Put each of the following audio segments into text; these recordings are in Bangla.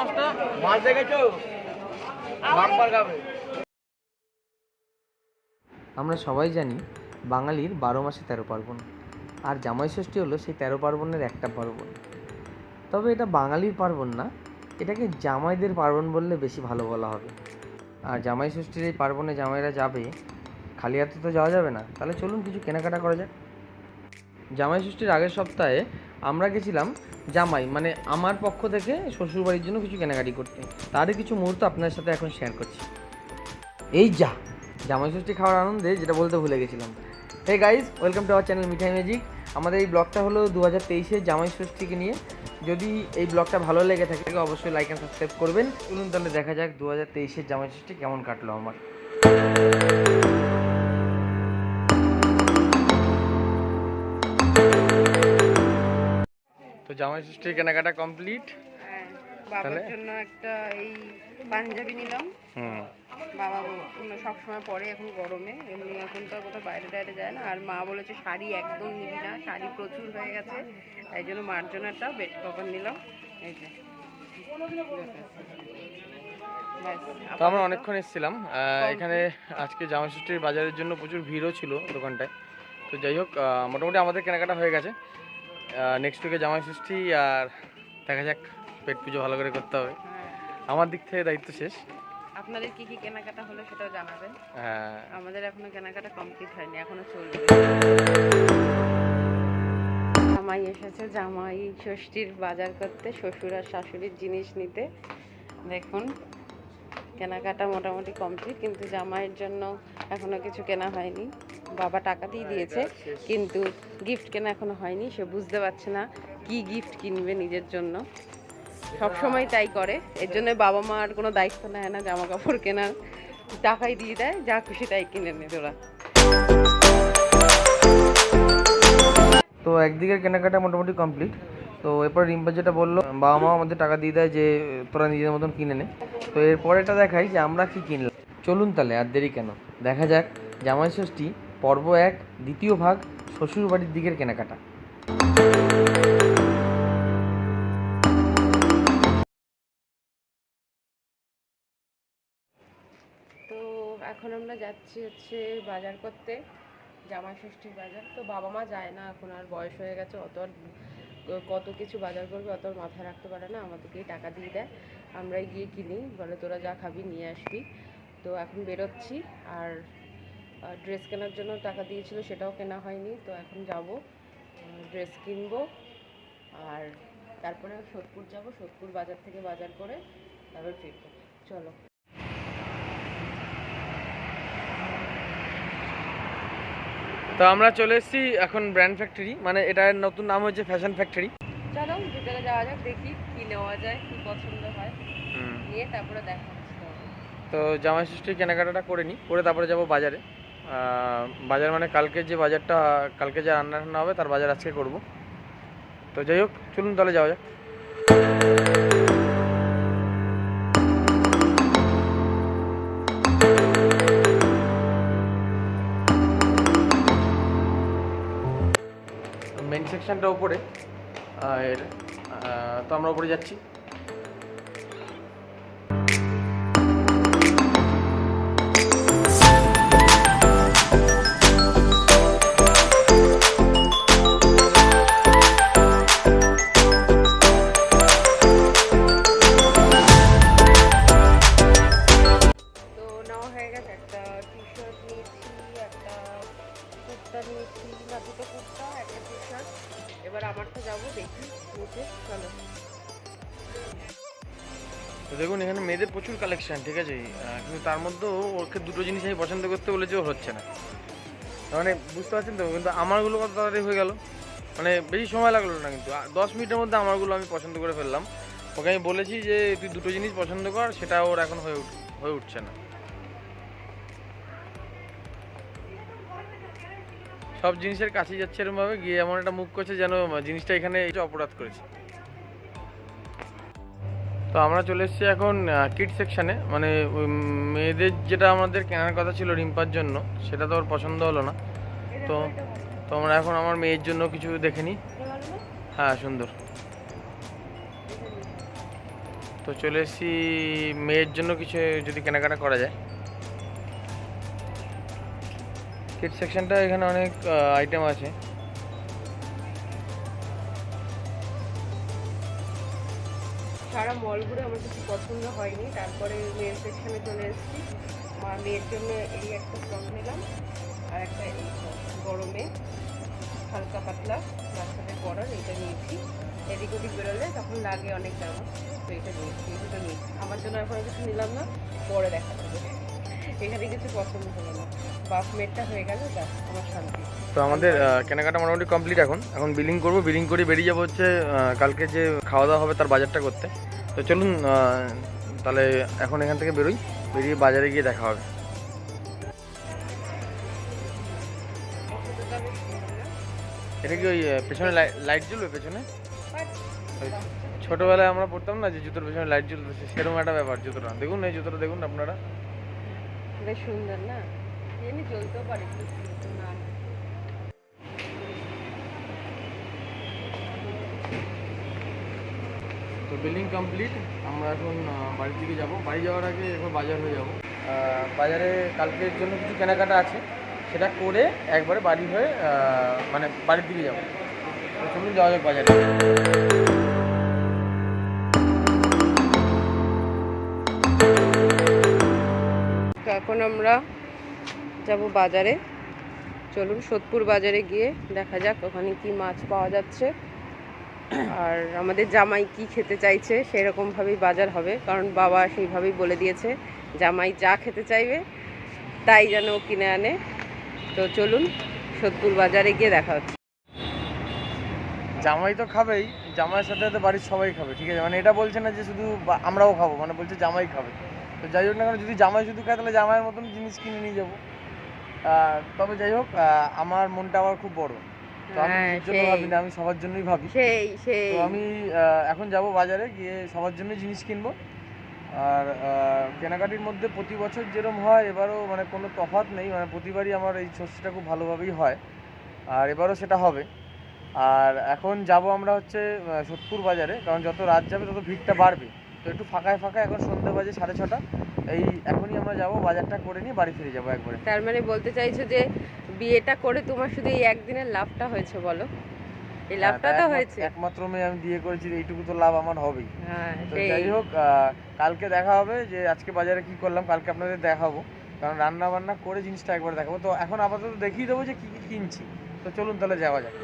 মাছটা। মাছ দেখেছ? আমরা সবাই জানি বাঙালির বারো মাসে তেরো পার্বণ। আর জামাই ষষ্ঠী হলো সেই তেরো পার্বণের একটা পার্বণ। তবে এটা বাঙালির পার্বণ না এটাকে জামাইদের পার্বণ বললে বেশি ভালো বলা হবে। আর জামাই ষষ্ঠীর এই পার্বণে জামাইরা যাবে খালি হাতে তো যাওয়া যাবে না। তাহলে চলুন কিছু কেনাকাটা করা যাক। জামাই ষষ্ঠীর আগের সপ্তাহে আমরা গেছিলাম জামাই মানে আমার পক্ষ থেকে শ্বশুরবাড়ির জন্য কিছু কেনাকাটি করতে। তারই কিছু মুহূর্ত আপনাদের সাথে এখন শেয়ার করছি। এই যা, জামাই ষষ্ঠী খাওয়ার আনন্দে যেটা বলতে ভুলে গেছিলাম। Hey guys welcome to our channel Mithai magic আমাদের এই ব্লগটা হলো দু হাজার তেইশে জামাই ষষ্ঠীকে নিয়ে। যদি এই ব্লগটা ভালো লেগে থাকে, অবশ্যই লাইক অ্যান্ড সাবস্ক্রাইব করবেন। চলুন তাহলে দেখা যাক দু হাজার তেইশের জামাই ষষ্ঠী কেমন কাটলো আমার। তো জামাই ষষ্ঠীর কেনাকাটা কমপ্লিট। হ্যাঁ বাবার জন্য একটা এই পাঞ্জাবি নিলাম। হুম। বাবা কোনো সবসময় পরে এখন গরমে এমনি এখন তো কোথাও বাইরে টাইরে যায় না। আর মা বলেছে শাড়ি একদম নিবি না শাড়ি প্রচুর হয়ে গেছে। তাই জন্য মার জন্য একটা বেড কভার নিলাম। এই যে। তো আমরা অনেকক্ষণ এসেছিলাম। এখানে আজকে জামা ষষ্ঠীর বাজারের জন্য প্রচুর ভিড়ও ছিল দোকানটায়। তো যাই হোক মোটামুটি আমাদের কেনাকাটা হয়ে গেছে। নেক্সট উইকে জামাই ষষ্ঠী আর দেখা যাক পেট পুজো ভালো করে করতে হবে। হ্যাঁ। আমার দিক থেকে দায়িত্ব শেষ। আপনাদের কি কি কেনাকাটা হলো সেটাও জানাবেন। হ্যাঁ, আমাদের এখনও কেনাকাটা কমপ্লিট হয়নি এখনও চলবে। জামাই এসেছে জামাই ষষ্ঠীর বাজার করতে শ্বশুর আর শাশুড়ির জিনিস নিতে। দেখুন কেনাকাটা মোটামুটি কমপ্লিট কিন্তু জামাইয়ের জন্য এখনও কিছু কেনা হয়নি। বাবা টাকা দিয়ে দিয়েছে কিন্তু গিফট কেনা এখনও হয়নি সে বুঝতে পারছে না কি গিফট কিনবে নিজের জন্য। সব সময় তাই করে এর জন্য বাবা মা আর কোনো দায়িত্ব নেয় না জামা কাপড় কেনার। টাকাই দিয়ে দেয় যা খুশি তাই কিনে নেয় ওরা। তো একদিকের কেনাকাটা মোটামুটি কমপ্লিট তো এরপর রিম্পা যেটা বলল বাবা মা আমাদের টাকা দিয়ে দেয় যে তোরা নিজের মতন কিনে নে। তো এরপরেটা দেখাই যে আমরা কি কিনলাম। চলুন তাহলে আর দেরি কেন? দেখা যাক জামাই ষষ্ঠী পর্ব এক, দ্বিতীয় ভাগ, শ্বশুরবাড়ির দিকের কেনাকাটা। তো এখন আমরা যাচ্ছি হচ্ছে বাজার করতে জামাই ষষ্ঠীর বাজার। তো বাবা মা যায় না, এখন আর বয়স হয়ে গেছে, অত আর কত কিছু বাজার করবে, অত মাথায় রাখতে পারে না, আমাদেরকেই টাকা দিয়ে দেয়। আমরাই গিয়ে কিনি, বলে তোরা যা খাবি, নিয়ে আসবি। তো এখন বেরোচ্ছি, আর ড্রেস কেনার জন্য টাকা দিয়েছিল সেটাও কেনা হয়নি তো এখন যাব ড্রেস কিনবো আর তারপরে সোদপুর যাব সোদপুর বাজার থেকে বাজার করে তারপর ফিরবো। চলো। তো আমরা চলে এসেছি এখন ব্র্যান্ড ফ্যাক্টরি মানে এটার নতুন নাম হচ্ছে ফ্যাশন ফ্যাক্টরি চলো ভিতরে যাওয়া যাক দেখি কি নেওয়া যায় কি পছন্দ হয়। নিয়ে তারপরে দেখা তো জামাই ষষ্ঠীর কেনাকাটাটা করে নিই করে তারপরে যাব বাজারে। বাজার মানে কালকে যে বাজারটা, কালকে যে রান্না টান্না হবে, তার বাজার আজকে করব। তো যাই হোক, চলুন তাহলে যাওয়া যাক। মেন সেকশনটা উপরে, আর তো আমরা উপরে যাচ্ছি। কিন্তু তার মধ্যেও ওকে দুটো জিনিস আমি পছন্দ করতে বলেছে ওর হচ্ছে না। মানে বুঝতে পারছেন তো? কিন্তু আমারগুলো কত তাড়াতাড়ি হয়ে গেল। মানে বেশি সময় লাগল না কিন্তু। দশ মিনিটের মধ্যে আমারগুলো আমি পছন্দ করে ফেললাম। ওকে আমি বলেছি যে, তুই দুটো জিনিস পছন্দ কর, সেটা ওর এখন হয়ে উঠ, হয়ে উঠছে না। সব জিনিসের কাছে যাচ্ছে এরকমভাবে গিয়ে এমন একটা মুখ করছে যেন জিনিসটা এখানে অপরাধ করেছে। তো আমরা চলে এসেছি এখন কিড সেকশানে মানে মেয়েদের যেটা আমাদের কেনার কথা ছিল রিম্পার জন্য, সেটা তো ওর পছন্দ হলো না। তো তো আমরা এখন আমার মেয়ের জন্য কিছু দেখে নিই। হ্যাঁ সুন্দর। তো তো চলে এসেছি, মেয়ের জন্য কিছু যদি কেনাকাটা করা যায়। কিড সেকশনটা এখানে অনেক আইটেম আছে। সারা মল ঘুরে আমার কিছু পছন্দ হয়নি। তারপরে মেয়ের পেছনে চলে এসেছি। মা মেয়ের জন্য এই একটা ফ্রক নিলাম আর একটা গরমে হালকা পাতলা, বাচ্চাদের পরার এটা নিয়েছি। এদিক ওদিক বেরোলে তখন লাগে অনেক দাম তো এটা নিয়েছি এটা নিয়েছি। আমার জন্য এখন কিছু নিলাম না, পরে দেখা যাবে। এখানে কিছু পছন্দ হলো না। বাপ হয়ে গেল, ব্যাস, আমার শান্তি। তো আমাদের কেনাকাটা মোটামুটি কমপ্লিট এখন। এখন বিলিং করব বিলিং করে বেরিয়ে যাব হচ্ছে কালকে যে খাওয়া দাওয়া হবে তার বাজারটা করতে। তো চলুন তাহলে এখন এখান থেকে বেরোই, বেরিয়ে বাজারে গিয়ে দেখা হবে। এটা কি ওই পেছনে লাইট জ্বলবে পেছনে? ছোটবেলায় আমরা পড়তাম না যে জুতোর পেছনে লাইট জ্বলবে সেরকম একটা ব্যাপার, জুতোটা। দেখুন, এই জুতোটা দেখুন আপনারা। বেশ সুন্দর না? এমনি চলতেও পারে না। তো বিল্ডিং কমপ্লিট আমরা এখন বাড়ির দিকে যাব। বাড়ি যাওয়ার আগে এখন বাজার হয়ে যাব। বাজারে কালকের জন্য কিছু কেনাকাটা আছে। সেটা করে একবারে বাড়ি হয়ে মানে বাড়ির দিকে যাব। চলুন যাওয়া যাক বাজারে। এখন আমরা যাব বাজারে। চলুন সোদপুর বাজারে গিয়ে দেখা যাক ওখানে কি মাছ পাওয়া যাচ্ছে। আর আমাদের জামাই কি খেতে চাইছে সেরকমভাবেই বাজার হবে, কারণ বাবা সেইভাবেই বলে দিয়েছে, জামাই যা খেতে চাইবে তাই যেন কিনে আনে। তো চলুন সোদপুর বাজারে গিয়ে দেখা হচ্ছে। জামাই তো খাবেই, জামাইয়ের সাথে সাথে বাড়ির সবাই খাবে, ঠিক আছে? মানে এটা বলছে না যে শুধু আমরাও খাব মানে বলছে জামাই খাবে। তো যাই হোক না কেন যদি জামাই শুধু খায় তাহলে জামাইয়ের মতন জিনিস কিনে নিয়ে যাব। তবে যাই হোক আমার মনটা আবার খুব বড়। তো আমি হ্যাঁ, নিজের জন্য ভাবি না আমি সবার জন্যই ভাবি। সেই সেই। তো আমি এখন যাব বাজারে গিয়ে সবার জন্য জিনিস কিনবো। আর কেনাকাটির মধ্যে প্রতি বছর যেরকম হয় এবারও মানে কোনো তফাৎ নেই মানে প্রতিবারই আমার এই ষষ্ঠীটা খুব ভালোভাবেই হয়। আর এবারও সেটা হবে। আর এখন যাব আমরা হচ্ছে সোদপুর বাজারে কারণ যত রাত যাবে তত ভিড়টা বাড়বে। তো একটু ফাঁকায় ফাঁকায় এখন সন্ধ্যে বাজে সাড়ে ছটা। এই এখনই আমরা যাব বাজারটা করে নিয়ে বাড়ি ফিরে যাব একবারে। তার মানে বলতে চাইছো যে বিয়েটা করে তোমার শুধু এই একদিনের লাভটা হয়েছে বলো? এই লাভটা হ্যাঁ, তো হয়েছে। একমাত্র মেয়ে আমি বিয়ে করেছি এইটুকু তো লাভ আমার হবেই। হ্যাঁ তো যাই হোক কালকে দেখা হবে যে আজকে বাজারে কি করলাম কালকে আপনাদের দেখাবো। কারণ রান্না বান্না করে জিনিসটা একবার দেখাবো। তো এখন আপাতত দেখিয়ে দেবো যে কি কি কিনছি। তো চলুন তাহলে যাওয়া যাক।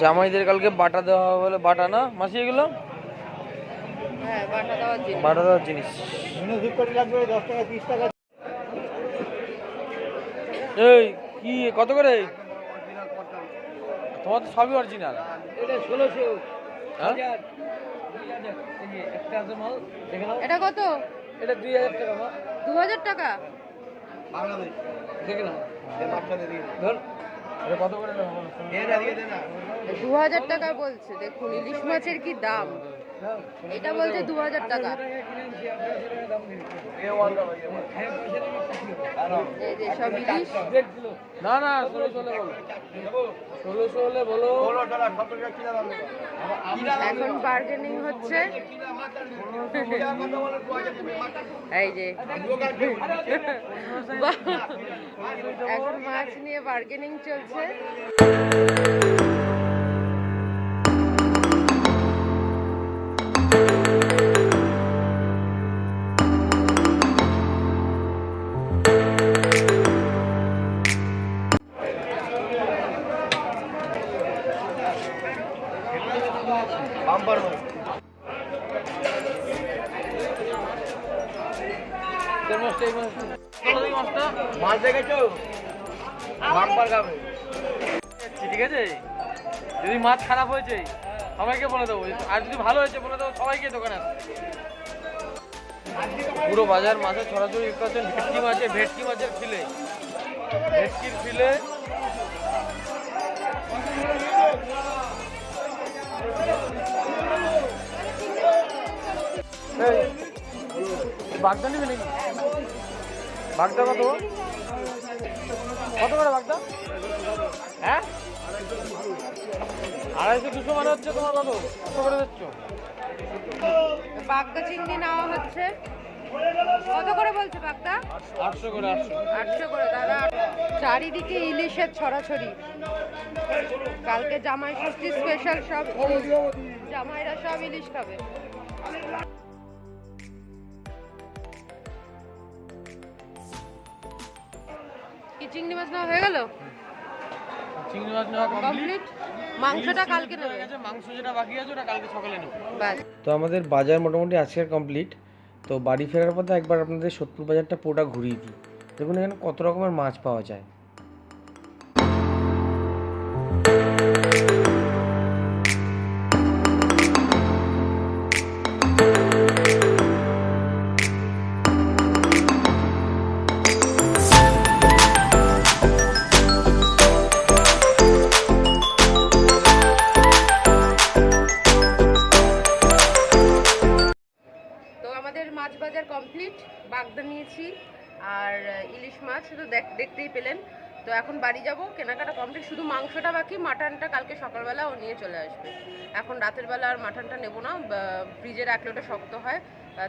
জামাইদের কালকে বাটা দেওয়া হবে বলে বাটা না? মাসি এগুলো? হ্যাঁ বাটা দেওয়ার জিনিস। বাটা দেওয়ার জিনিস। এই কি কত করে? তোমার তো সবই অরিজিনাল এটা হ্যাঁ? এটা কত? এটা দুই হাজার টাকা দু হাজার টাকা? দেখে কত করে? বলো? দু হাজার টাকা বলছে দেখুন ইলিশ মাছের কি দাম? এটা বলছে দু হাজার টাকা সব ইলিশ। না না ষোলোশো হলে বলো। ষোলোশো হলে বলো। এখন বার্গেনিং হচ্ছে। এই যে! এখন মাছ নিয়ে বার্গেনিং চলছে। খাবে ঠিক আছে? যদি মাছ খারাপ হয়েছে, সবাইকে বলে দেবো। আর যদি ভালো হয়েছে, বলে দেবো, সবাইকে দোকানে পুরো বাজার মাছের ছড়াছড়ি করছেন, ভেটকি মাছের ভেটকি মাছের ফিলে। ভেটকির ফিলে। বাগদা নেবে নাকি? বাগদা কত? কত করে বাগদা? হ্যাঁ? আড়াইশো দুশো মানে হচ্ছে তোমার কত? কত করে দিচ্ছ? বাগদা চিংড়ি নেওয়া হচ্ছে। কত করে বলছে বাগদা? আটশো করে আটশো। করে দাদা। চারিদিকে ইলিশের ছড়াছড়ি। কালকে জামাই ষষ্ঠী স্পেশাল সব জামাইরা সব ইলিশ খাবে। চিংড়ি মাছ নেওয়া হয়ে গেল? চিংড়ি মাছ নেওয়া কমপ্লিট মাংসটা কালকে নেবে। মাংস যেটা বাকি আছে ওটা কালকে সকালে নেব। তো আমাদের বাজার মোটামুটি আজকের কমপ্লিট তো বাড়ি ফেরার পথে একবার আপনাদের সত্তর বাজারটা পুরোটা ঘুরিয়ে দিই। দেখুন এখানে কত রকমের মাছ পাওয়া যায়। আমাদের মাছ বাজার কমপ্লিট বাগদা নিয়েছি আর ইলিশ মাছ তো দেখ- দেখতেই পেলেন। তো এখন বাড়ি যাব কেনাকাটা কমপ্লিট শুধু মাংসটা বাকি মাটনটা কালকে সকালবেলা ও নিয়ে চলে আসবে। এখন রাতের বেলা আর মাটনটা নেব না ফ্রিজে রাখলে ওটা শক্ত হয়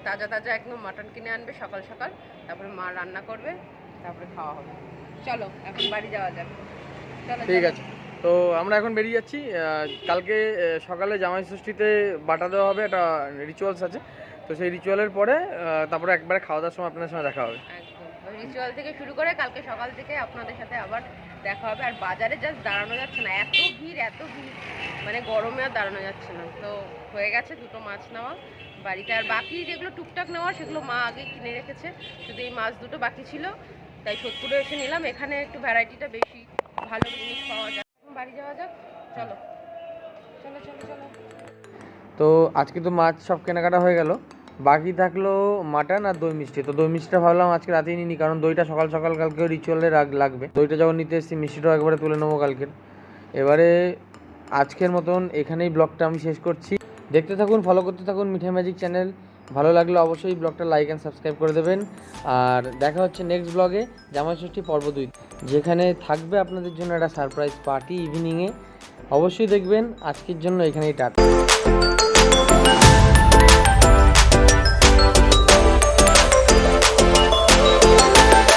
তাজা তাজা একদম মাটন কিনে আনবে সকাল সকাল তারপরে মা রান্না করবে তারপরে খাওয়া হবে। চলো এখন বাড়ি যাওয়া যাক। চলো ঠিক আছে। তো আমরা এখন বেরিয়ে যাচ্ছি কালকে সকালে জামাই ষষ্ঠীতে বাটা দেওয়া হবে একটা রিচুয়ালস আছে। তো সেই রিচুয়ালের পরে তারপরে একবারে খাওয়া দাওয়ার সময় আপনাদের সঙ্গে দেখা হবে। রিচুয়াল থেকে শুরু করে কালকে সকাল থেকে আপনাদের সাথে আবার দেখা হবে। আর বাজারে জাস্ট দাঁড়ানো যাচ্ছে না। এত ভিড় এত ভিড়। মানে গরমে আর দাঁড়ানো যাচ্ছে না। তো হয়ে গেছে দুটো মাছ নেওয়া। বাড়িতে আর বাকি যেগুলো টুকটাক নেওয়া সেগুলো মা আগে কিনে রেখেছে। শুধু এই মাছ দুটো বাকি ছিল। তাই সত্তরে এসে নিলাম। এখানে একটু ভ্যারাইটিটা বেশি ভালো জিনিস পাওয়া যায়। বাড়ি যাওয়া যাক। চলো। চলো চলো চলো। তো আজকে তো মাছ সব কেনাকাটা হয়ে গেল। বাকি থাকল মাটন আর দই মিষ্টি। তো দই মিষ্টিটা ভাবলাম আজকে রাতেই নিই কারণ দইটা সকাল সকাল কালকে রিচুয়ালে লাগবে। দইটা যখন নিতে এসেছি, মিষ্টিটাও একবারে তুলে নেব কালকের। এবারে আজকের মতন এখানেই ব্লগটা আমি শেষ করছি। দেখতে থাকুন ফলো করতে থাকুন মিঠাই ম্যাজিক চ্যানেল ভালো লাগলে অবশ্যই ব্লগটা লাইক অ্যান্ড সাবস্ক্রাইব করে দেবেন। আর দেখা হচ্ছে নেক্সট ব্লগে জামাই ষষ্ঠী পর্ব দুই। যেখানে থাকবে আপনাদের জন্য একটা সারপ্রাইজ পার্টি ইভিনিংয়ে অবশ্যই দেখবেন, আজকের জন্য এখানেই টাটা।